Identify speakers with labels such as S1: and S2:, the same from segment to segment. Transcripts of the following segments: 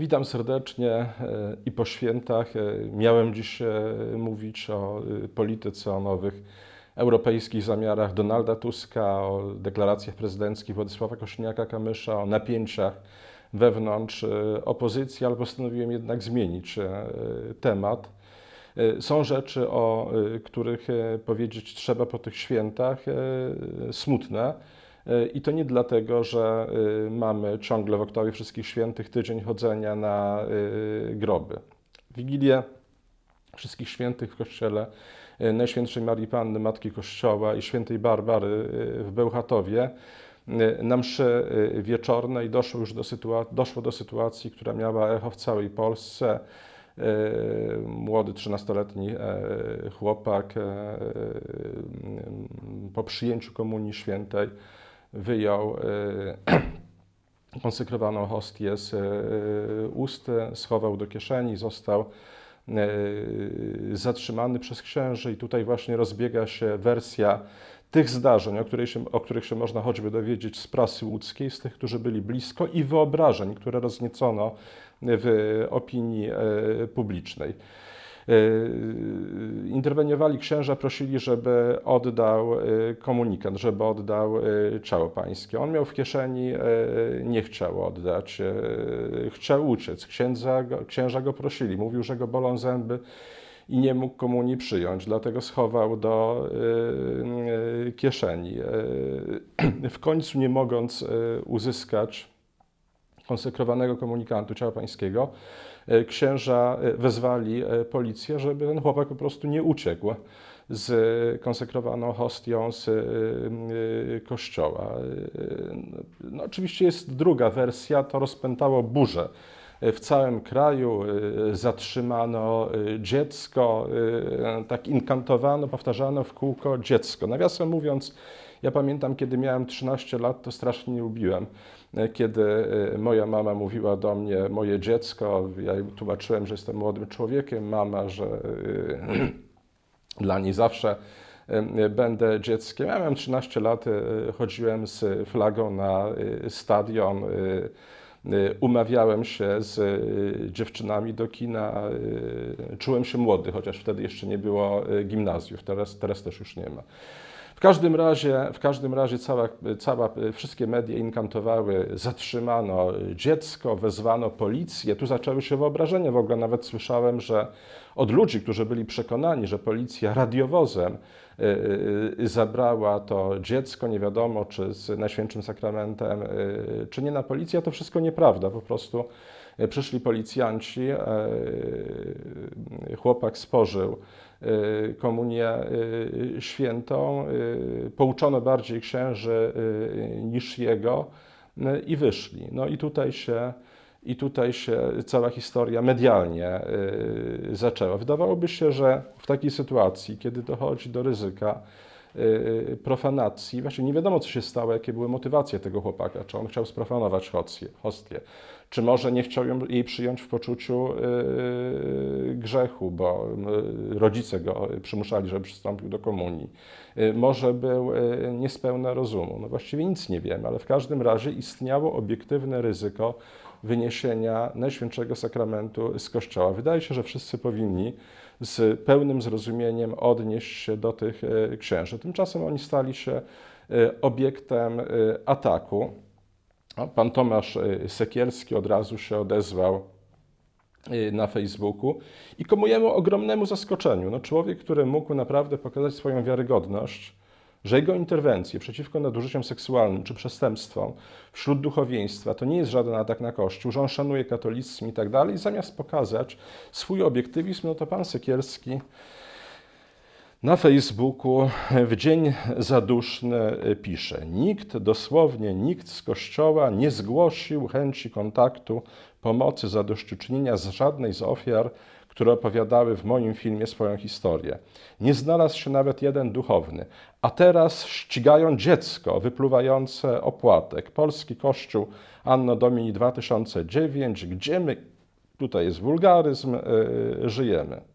S1: Witam serdecznie e, i po świętach. E, Miałem dziś e, mówić o polityce, o nowych europejskich zamiarach Donalda Tuska, o deklaracjach prezydenckich Władysława Kośniaka-Kamysza, o napięciach wewnątrz opozycji, ale postanowiłem jednak zmienić temat. Są rzeczy, o których powiedzieć trzeba po tych świętach, smutne. E, I to nie dlatego, że e, mamy ciągle w oktawie Wszystkich Świętych tydzień chodzenia na e, groby. Wigilię Wszystkich Świętych w kościele Najświętszej Marii Panny, Matki Kościoła i Świętej Barbary w Bełchatowie na mszy wieczornej doszło już do, sytua- doszło do sytuacji, która miała echo w całej Polsce. Młody, 13-letni e, chłopak po przyjęciu Komunii Świętej wyjął e, konsekrowaną hostię z e, ust, schował do kieszeni, został e, zatrzymany przez księży i tutaj właśnie rozbiega się wersja tych zdarzeń, o, się, o których się można choćby dowiedzieć z prasy łódzkiej, z tych, którzy byli blisko i wyobrażeń, które rozniecono w opinii e, publicznej. E, Interweniowali księża, prosili, żeby oddał e, komunikat, żeby oddał ciało pańskie. On miał w kieszeni, nie chciał oddać, chciał uciec. Księdza, księża go prosili, mówił, że go bolą zęby i nie mógł komunii przyjąć, dlatego schował do kieszeni. W końcu, nie mogąc uzyskać konsekrowanego komunikantu ciała pańskiego, księża e, wezwali e, policję, żeby ten chłopak po prostu nie uciekł z konsekrowaną hostią z e, e, kościoła. E, No, oczywiście jest druga wersja, to rozpętało burzę w całym kraju, e, zatrzymano e, dziecko, e, tak inkantowano, powtarzano w kółko dziecko. Nawiasem mówiąc, ja pamiętam, kiedy miałem 13 lat, to strasznie nie lubiłem, e, kiedy e, moja mama mówiła do mnie, moje dziecko, ja tłumaczyłem, że jestem młodym człowiekiem, mama, że e, dla niej zawsze będę dzieckiem. Ja miałem 13 lat, chodziłem z flagą na stadion, umawiałem się z e, dziewczynami do kina, e, czułem się młody, chociaż wtedy jeszcze nie było gimnazjów, teraz, teraz też już nie ma. W każdym razie, w każdym razie cała, cała, wszystkie media inkantowały, zatrzymano dziecko, wezwano policję. Tu zaczęły się wyobrażenia. W ogóle nawet słyszałem, że od ludzi, którzy byli przekonani, że policja radiowozem y, y, zabrała to dziecko, nie wiadomo czy z Najświętszym Sakramentem, y, czy nie na policję, to wszystko nieprawda. Po prostu y, przyszli policjanci, y, chłopak spożył y, komunię y, świętą, y, pouczono bardziej księży y, niż jego y, i wyszli. No i tutaj się, i tutaj się cała historia medialnie y, zaczęła. Wydawałoby się, że w takiej sytuacji, kiedy dochodzi do ryzyka y, profanacji, właśnie nie wiadomo, co się stało, jakie były motywacje tego chłopaka, czy on chciał sprofanować hostię, czy może nie chciał jej przyjąć w poczuciu y, grzechu, bo rodzice go przymuszali, żeby przystąpił do komunii. Może był niespełna rozumu. No właściwie nic nie wiemy, ale w każdym razie istniało obiektywne ryzyko wyniesienia Najświętszego Sakramentu z Kościoła. Wydaje się, że wszyscy powinni z pełnym zrozumieniem odnieść się do tych y, księży. Tymczasem oni stali się y, obiektem y, ataku. Pan Tomasz Sekielski od razu się odezwał na Facebooku i ku mojemu ogromnemu zaskoczeniu, no człowiek, który mógł naprawdę pokazać swoją wiarygodność, że jego interwencje przeciwko nadużyciom seksualnym czy przestępstwom wśród duchowieństwa to nie jest żaden atak na Kościół, że on szanuje katolicyzm i tak dalej, zamiast pokazać swój obiektywizm, no to pan Sekielski na Facebooku w dzień zaduszny pisze: Nikt, dosłownie nikt z kościoła nie zgłosił chęci kontaktu, pomocy, zadośćuczynienia z żadnej z ofiar, które opowiadały w moim filmie swoją historię. Nie znalazł się nawet jeden duchowny. A teraz ścigają dziecko wypluwające opłatek. Polski Kościół Anno Domini 2009, gdzie my, tutaj jest wulgaryzm, yy, żyjemy.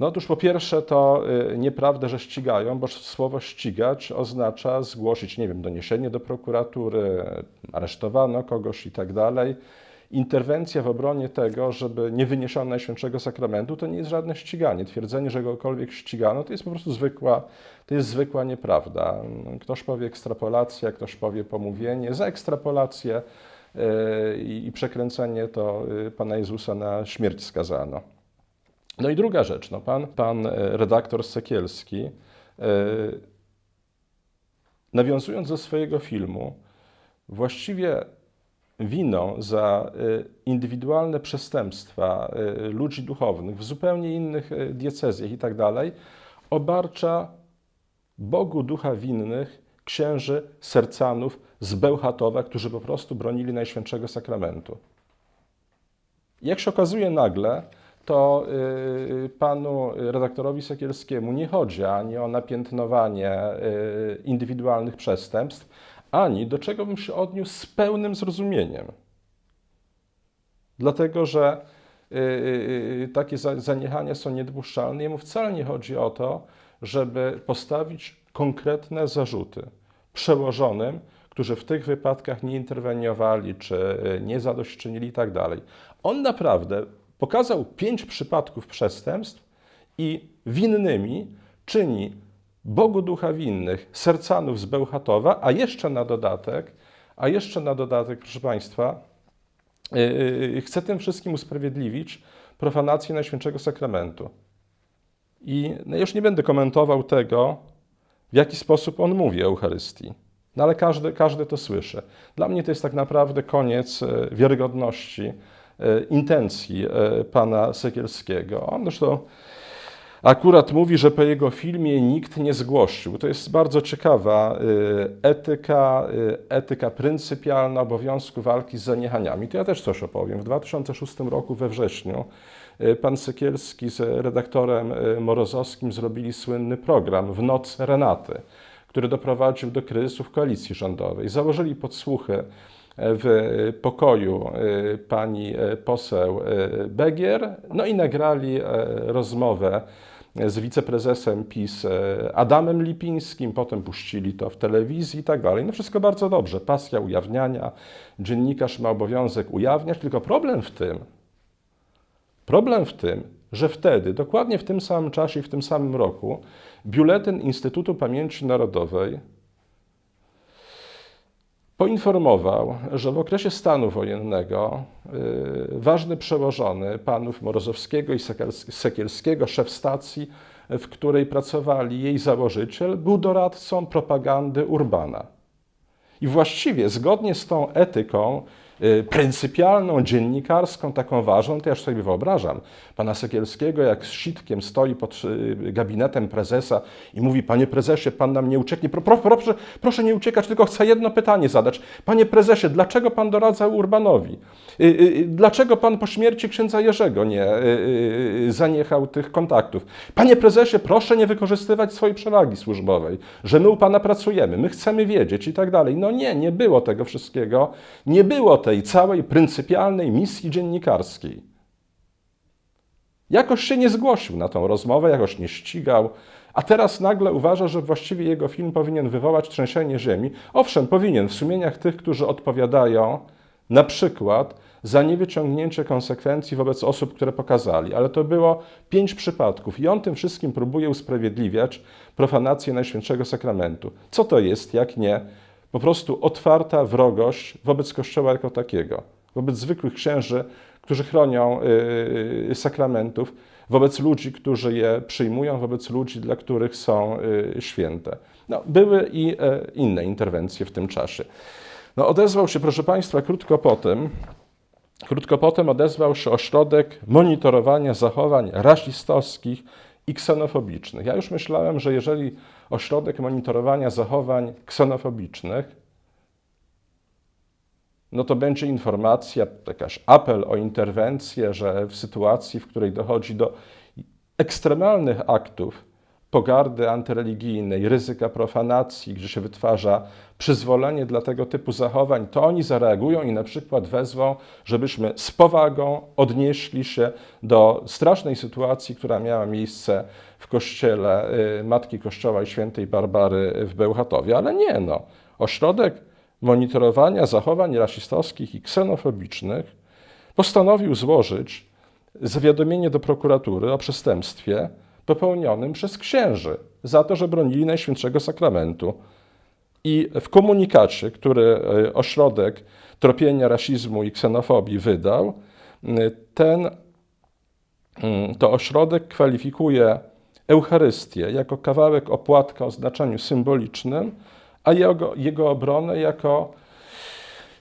S1: No otóż po pierwsze to y, nieprawda, że ścigają, bo słowo ścigać oznacza zgłosić, nie wiem, doniesienie do prokuratury, aresztowano kogoś i tak dalej. interwencja w obronie tego, żeby nie wyniesiono Najświętszego Sakramentu, to nie jest żadne ściganie. Twierdzenie, że kogokolwiek ścigano, to jest po prostu zwykła, to jest zwykła nieprawda. Ktoś powie ekstrapolacja, ktoś powie pomówienie. Za ekstrapolację yy, i przekręcenie to yy, Pana Jezusa na śmierć skazano. No i druga rzecz, no pan, pan e, redaktor Sekielski, yy, nawiązując do swojego filmu, właściwie winą za y, indywidualne przestępstwa ludzi duchownych w zupełnie innych diecezjach i tak dalej, obarcza Bogu ducha winnych księży sercanów z Bełchatowa, którzy po prostu bronili Najświętszego Sakramentu. Jak się okazuje nagle, to panu redaktorowi Sekielskiemu nie chodzi ani o napiętnowanie indywidualnych przestępstw, ani do czego bym się odniósł z pełnym zrozumieniem. Dlatego, że takie zaniechania są niedopuszczalne. Jemu wcale nie chodzi o to, żeby postawić konkretne zarzuty przełożonym, którzy w tych wypadkach nie interweniowali, czy y, nie zadośćczynili i tak dalej. On naprawdę pokazał pięć przypadków przestępstw i winnymi czyni Bogu ducha winnych, sercanów z Bełchatowa, a jeszcze na dodatek, a jeszcze na dodatek, proszę Państwa, yy, chce tym wszystkim usprawiedliwić profanację Najświętszego Sakramentu. I no już nie będę komentował tego, w jaki sposób on mówi o Eucharystii. No ale każdy, każdy to słyszy. Dla mnie to jest tak naprawdę koniec e, wiarygodności, intencji e, pana Sekielskiego. On zresztą akurat mówi, że po jego filmie nikt nie zgłosił. To jest bardzo ciekawa y, etyka, etyka pryncypialna obowiązku walki z zaniechaniami. To ja też coś opowiem. W 2006 roku we wrześniu pan Sekielski z redaktorem Morozowskim zrobili słynny program W noc Renaty, który doprowadził do kryzysu w koalicji rządowej. Założyli podsłuchy w pokoju pani poseł Begier, no i nagrali rozmowę z wiceprezesem PiS e, Adamem Lipińskim, potem puścili to w telewizji i tak dalej. No wszystko bardzo dobrze, pasja ujawniania, dziennikarz ma obowiązek ujawniać, tylko problem w tym, problem w tym, że wtedy, dokładnie w tym samym czasie i w tym samym roku, biuletyn Instytutu Pamięci Narodowej poinformował, że w okresie stanu wojennego y, ważny przełożony panów Morozowskiego i Sekielskiego, szef stacji, w której pracowali jej założyciel, był doradcą propagandy Urbana. I właściwie zgodnie z tą etyką pryncypialną, dziennikarską, taką ważną, to ja sobie wyobrażam pana Sekielskiego, jak z sitkiem stoi pod y, gabinetem prezesa i mówi, panie prezesie, pan nam nie ucieknie, pro, pro, proszę, proszę nie uciekać, tylko chcę jedno pytanie zadać. Panie prezesie, dlaczego pan doradzał Urbanowi? Y, dlaczego pan po śmierci księdza Jerzego nie zaniechał tych kontaktów? Panie prezesie, proszę nie wykorzystywać swojej przewagi służbowej, że my u pana pracujemy, my chcemy wiedzieć i tak dalej. No nie, nie było tego wszystkiego, nie było tego tej całej pryncypialnej misji dziennikarskiej. Jakoś się nie zgłosił na tą rozmowę, jakoś nie ścigał, a teraz nagle uważa, że właściwie jego film powinien wywołać trzęsienie ziemi. Owszem, powinien w sumieniach tych, którzy odpowiadają na przykład za niewyciągnięcie konsekwencji wobec osób, które pokazali, ale to było pięć przypadków i on tym wszystkim próbuje usprawiedliwiać profanację Najświętszego Sakramentu. Co to jest, jak nie po prostu otwarta wrogość wobec Kościoła jako takiego, wobec zwykłych księży, którzy chronią y, sakramentów, wobec ludzi, którzy je przyjmują, wobec ludzi, dla których są y, święte. No, były i e, inne interwencje w tym czasie. No, odezwał się, proszę Państwa, krótko po tym, krótko potem odezwał się ośrodek monitorowania zachowań rasistowskich i ksenofobicznych. Ja już myślałem, że jeżeli ośrodek monitorowania zachowań ksenofobicznych, no to będzie informacja, jakaś apel o interwencję, że w sytuacji, w której dochodzi do ekstremalnych aktów pogardy antyreligijnej, ryzyka profanacji, gdzie się wytwarza przyzwolenie dla tego typu zachowań, to oni zareagują i na przykład wezwą, żebyśmy z powagą odnieśli się do strasznej sytuacji, która miała miejsce w kościele y, Matki Kościoła i Świętej Barbary w Bełchatowie. Ale nie, no. Ośrodek monitorowania zachowań rasistowskich i ksenofobicznych postanowił złożyć zawiadomienie do prokuratury o przestępstwie popełnionym przez księży za to, że bronili Najświętszego Sakramentu. I w komunikacie, który e, ośrodek tropienia rasizmu i ksenofobii wydał, ten to ośrodek kwalifikuje Eucharystię jako kawałek opłatka o znaczeniu symbolicznym, a jego, jego obronę jako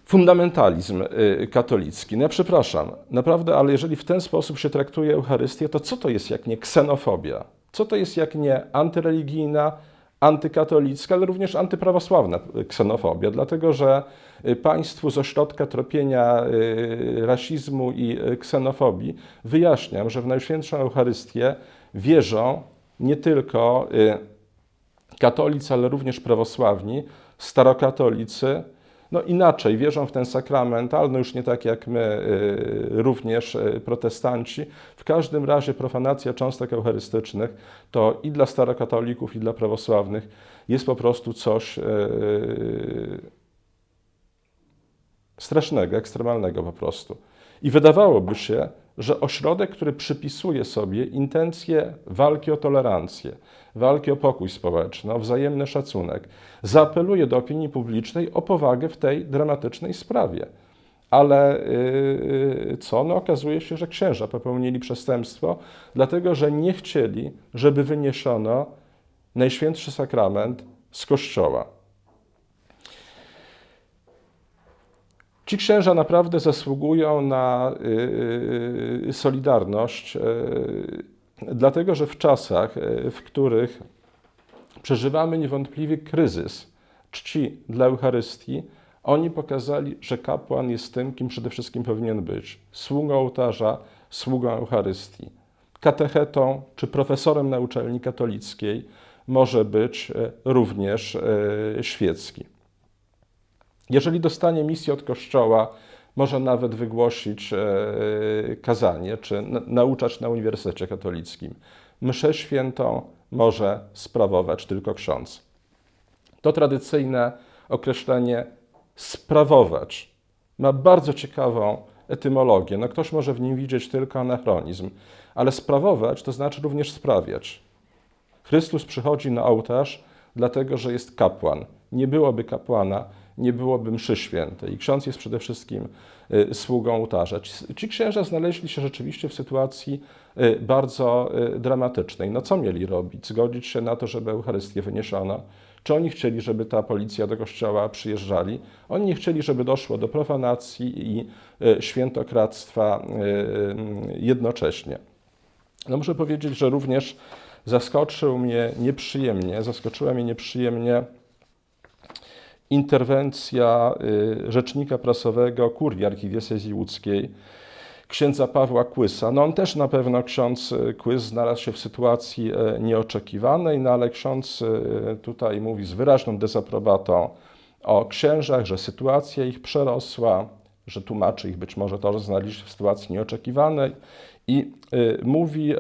S1: fundamentalizm y, katolicki. No ja przepraszam, naprawdę, ale jeżeli w ten sposób się traktuje Eucharystię, to co to jest jak nie ksenofobia? Co to jest jak nie antyreligijna, antykatolicka, ale również antyprawosławna ksenofobia? Dlatego, że y, państwu z ośrodka tropienia y, rasizmu i ksenofobii wyjaśniam, że w Najświętszą Eucharystię wierzą nie tylko katolicy, ale również prawosławni, starokatolicy, no inaczej, wierzą w ten sakrament, ale no już nie tak jak my, y, również y, protestanci. W każdym razie profanacja cząstek eucharystycznych to i dla starokatolików, i dla prawosławnych jest po prostu coś y, strasznego, ekstremalnego po prostu. I wydawałoby się, że ośrodek, który przypisuje sobie intencje walki o tolerancję, walki o pokój społeczny, o wzajemny szacunek, zaapeluje do opinii publicznej o powagę w tej dramatycznej sprawie. Ale yy, co? No okazuje się, że księża popełnili przestępstwo, dlatego że nie chcieli, żeby wyniesiono Najświętszy Sakrament z kościoła. Ci księża naprawdę zasługują na yy, solidarność. Yy, Dlatego, że w czasach, w których przeżywamy niewątpliwie kryzys czci dla Eucharystii, oni pokazali, że kapłan jest tym, kim przede wszystkim powinien być sługą ołtarza, sługą Eucharystii. Katechetą czy profesorem na uczelni katolickiej może być również świecki. Jeżeli dostanie misję od Kościoła, może nawet wygłosić e, kazanie, czy nauczać na Uniwersytecie Katolickim. Mszę świętą może sprawować tylko ksiądz. To tradycyjne określenie sprawować ma bardzo ciekawą etymologię. No ktoś może w nim widzieć tylko anachronizm, ale sprawować to znaczy również sprawiać. Chrystus przychodzi na ołtarz, dlatego że jest kapłan. Nie byłoby kapłana, nie byłoby mszy świętej. I ksiądz jest przede wszystkim y, sługą ołtarza. Ci księża znaleźli się rzeczywiście w sytuacji y, bardzo y, dramatycznej. No co mieli robić? Zgodzić się na to, żeby Eucharystię wyniesiono? Czy oni chcieli, żeby ta policja do kościoła przyjeżdżali? Oni nie chcieli, żeby doszło do profanacji i świętokradztwa jednocześnie. No muszę powiedzieć, że również zaskoczył mnie nieprzyjemnie, zaskoczyła mnie nieprzyjemnie interwencja y, rzecznika prasowego kurii archidiecezji łódzkiej, księdza Pawła Kłysa. No on też na pewno ksiądz y, Kłys znalazł się w sytuacji y, nieoczekiwanej, no ale ksiądz tutaj mówi z wyraźną dezaprobatą o księżach, że sytuacja ich przerosła, że tłumaczy ich być może to, że znaleźli się w sytuacji nieoczekiwanej i mówi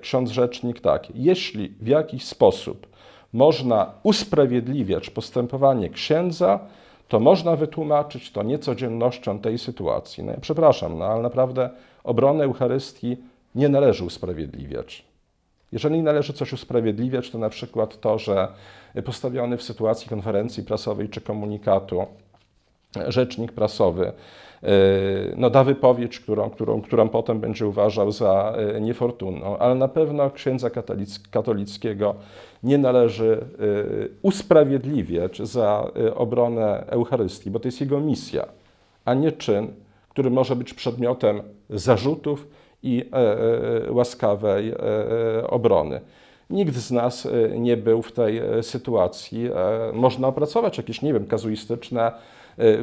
S1: ksiądz rzecznik tak, jeśli w jakiś sposób można usprawiedliwiać postępowanie księdza, to można wytłumaczyć to niecodziennością tej sytuacji. No ja przepraszam, no ale naprawdę obronę Eucharystii nie należy usprawiedliwiać. Jeżeli należy coś usprawiedliwiać, to na przykład to, że postawiony w sytuacji konferencji prasowej czy komunikatu rzecznik prasowy no, da wypowiedź, którą, którą, którą potem będzie uważał za e, niefortunną, ale na pewno księdza katolickiego nie należy e, usprawiedliwiać za e, obronę Eucharystii, bo to jest jego misja, a nie czyn, który może być przedmiotem zarzutów i łaskawej obrony. Nikt z nas nie był w tej sytuacji. Można opracować jakieś, nie wiem, kazuistyczne E,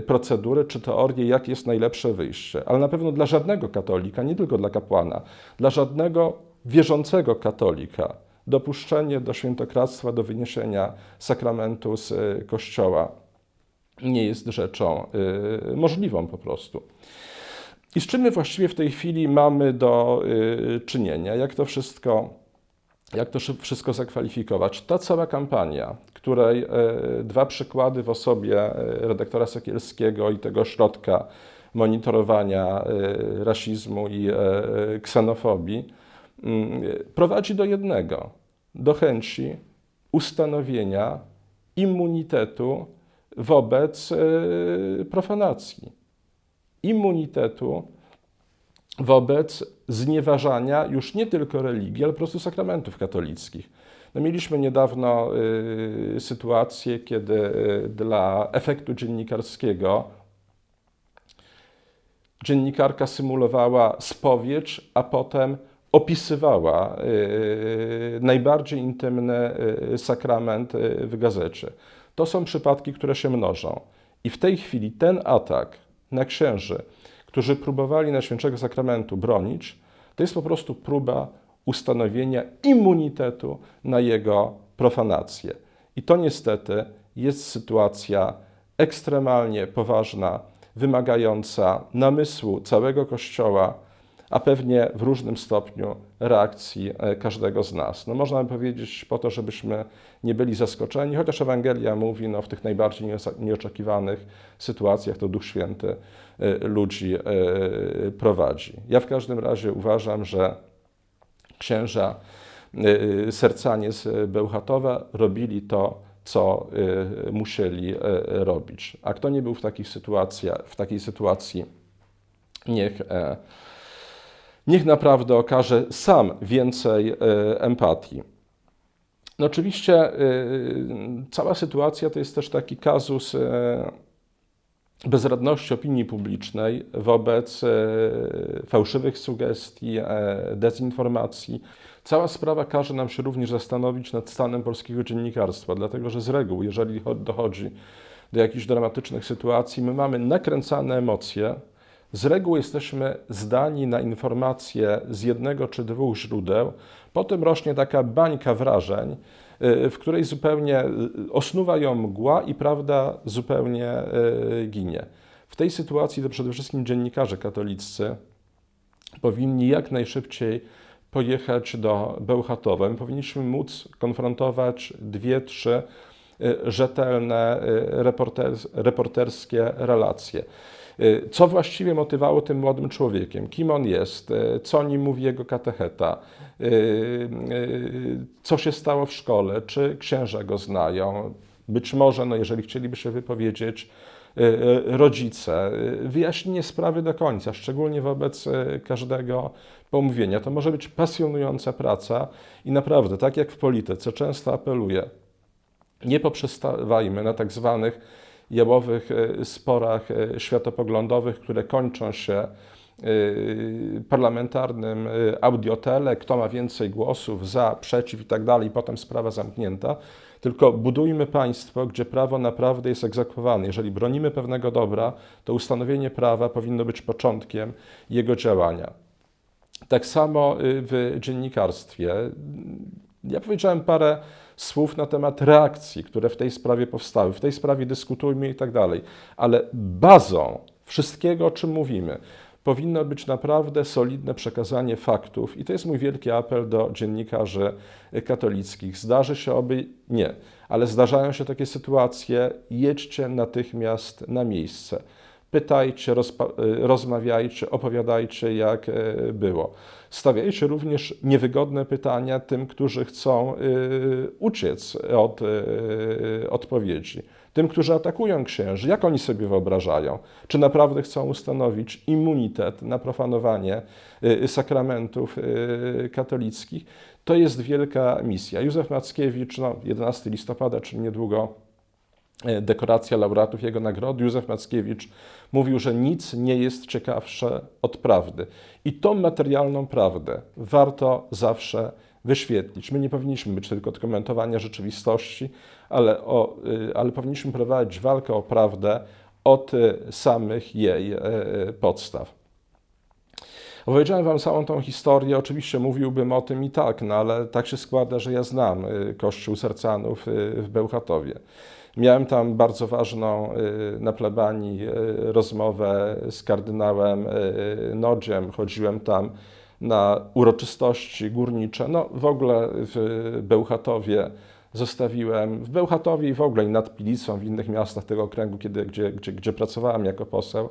S1: procedury czy teorię, jakie jest najlepsze wyjście. Ale na pewno dla żadnego katolika, nie tylko dla kapłana, dla żadnego wierzącego katolika dopuszczenie do świętokradztwa, do wyniesienia sakramentu z e, kościoła nie jest rzeczą e, możliwą po prostu. I z czym my właściwie w tej chwili mamy do czynienia? Jak to wszystko, jak to wszystko zakwalifikować? Ta cała kampania, której e, dwa przykłady w osobie e, redaktora Sekielskiego i tego środka monitorowania rasizmu i ksenofobii, mm, prowadzi do jednego do chęci ustanowienia immunitetu wobec profanacji. Immunitetu wobec znieważania już nie tylko religii, ale po prostu sakramentów katolickich. No mieliśmy niedawno y, sytuację, kiedy y, dla efektu dziennikarskiego dziennikarka symulowała spowiedź, a potem opisywała y, najbardziej intymny y, sakrament y, w gazecie. To są przypadki, które się mnożą. I w tej chwili ten atak na księży, którzy próbowali Najświętszego Sakramentu bronić, to jest po prostu próba ustanowienia immunitetu na jego profanację. I to niestety jest sytuacja ekstremalnie poważna, wymagająca namysłu całego Kościoła, a pewnie w różnym stopniu reakcji e, każdego z nas. No można by powiedzieć po to, żebyśmy nie byli zaskoczeni, chociaż Ewangelia mówi no, w tych najbardziej nieoczekiwanych sytuacjach to Duch Święty e, ludzi e, prowadzi. Ja w każdym razie uważam, że księża sercanie z Bełchatowa robili to, co musieli robić. A kto nie był w, takich sytuacjach, w takiej sytuacji, niech niech naprawdę okaże sam więcej e, empatii. No oczywiście e, cała sytuacja to jest też taki kazus e, bezradności opinii publicznej wobec fałszywych sugestii, dezinformacji. Cała sprawa każe nam się również zastanowić nad stanem polskiego dziennikarstwa, dlatego że z reguły, jeżeli dochodzi do jakichś dramatycznych sytuacji, my mamy nakręcane emocje, z reguły jesteśmy zdani na informacje z jednego czy dwóch źródeł, potem rośnie taka bańka wrażeń, y, w której zupełnie y, osnuwa ją mgła i prawda zupełnie y, ginie. W tej sytuacji to przede wszystkim dziennikarze katoliccy powinni jak najszybciej pojechać do Bełchatowa. My powinniśmy móc konfrontować dwie, trzy rzetelne reporterskie relacje. Y, co właściwie motywało tym młodym człowiekiem? Kim on jest? Y, co o nim mówi jego katecheta? Y, co się stało w szkole? Czy księża go znają? Być może, no jeżeli chcieliby się wypowiedzieć, rodzice, wyjaśnienie sprawy do końca, szczególnie wobec każdego pomówienia. To może być pasjonująca praca i naprawdę, tak jak w polityce, często apeluję, nie poprzestawajmy na tak zwanych jałowych e, sporach e, światopoglądowych, które kończą się e, parlamentarnym audiotele, kto ma więcej głosów za, przeciw i tak dalej, potem sprawa zamknięta. Tylko budujmy państwo, gdzie prawo naprawdę jest egzekwowane. Jeżeli bronimy pewnego dobra, to ustanowienie prawa powinno być początkiem jego działania. Tak samo w dziennikarstwie. Ja powiedziałem parę słów na temat reakcji, które w tej sprawie powstały. W tej sprawie dyskutujmy i tak dalej. Ale bazą wszystkiego, o czym mówimy, powinno być naprawdę solidne przekazanie faktów, i to jest mój wielki apel do dziennikarzy katolickich. Zdarzy się oby nie, ale zdarzają się takie sytuacje, jedźcie natychmiast na miejsce pytajcie, rozmawiajcie, opowiadajcie, jak e, było. Stawiajcie również niewygodne pytania tym, którzy chcą e, uciec od odpowiedzi. Tym, którzy atakują księży, jak oni sobie wyobrażają? Czy naprawdę chcą ustanowić immunitet na profanowanie sakramentów katolickich? To jest wielka misja. Józef Mackiewicz, no, 11 listopada, czyli niedługo dekoracja laureatów jego nagrody, Józef Mackiewicz mówił, że nic nie jest ciekawsze od prawdy. I tą materialną prawdę warto zawsze wyświetlić. My nie powinniśmy być tylko od komentowania rzeczywistości, ale, o, y, ale powinniśmy prowadzić walkę o prawdę od y, samych jej e, podstaw. Opowiedziałem Wam całą tą historię, oczywiście mówiłbym o tym i tak, no ale tak się składa, że ja znam y, Kościół Sercanów w Bełchatowie. Miałem tam bardzo ważną y, na plebanii y, rozmowę z kardynałem y, Nodziem. Chodziłem tam na uroczystości górnicze. No w ogóle w Bełchatowie zostawiłem, w Bełchatowie i w ogóle i nad Pilicą, w innych miastach tego okręgu, kiedy, gdzie, gdzie, gdzie pracowałem jako poseł,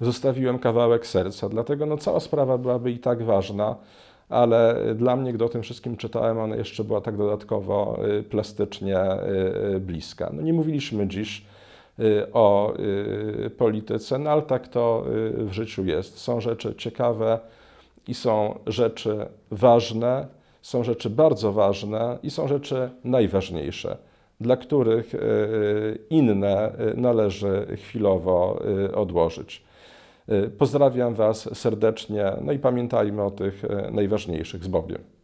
S1: zostawiłem kawałek serca. Dlatego no, cała sprawa byłaby i tak ważna, ale dla mnie, gdy o tym wszystkim czytałem, ona jeszcze była tak dodatkowo y, plastycznie y, y, bliska. No, nie mówiliśmy dziś y, o y, polityce, no ale tak to y, w życiu jest. Są rzeczy ciekawe i są rzeczy ważne, są rzeczy bardzo ważne i są rzeczy najważniejsze, dla których y, inne y, należy chwilowo y, odłożyć. Pozdrawiam Was serdecznie, no i pamiętajmy o tych y, najważniejszych z Bogiem.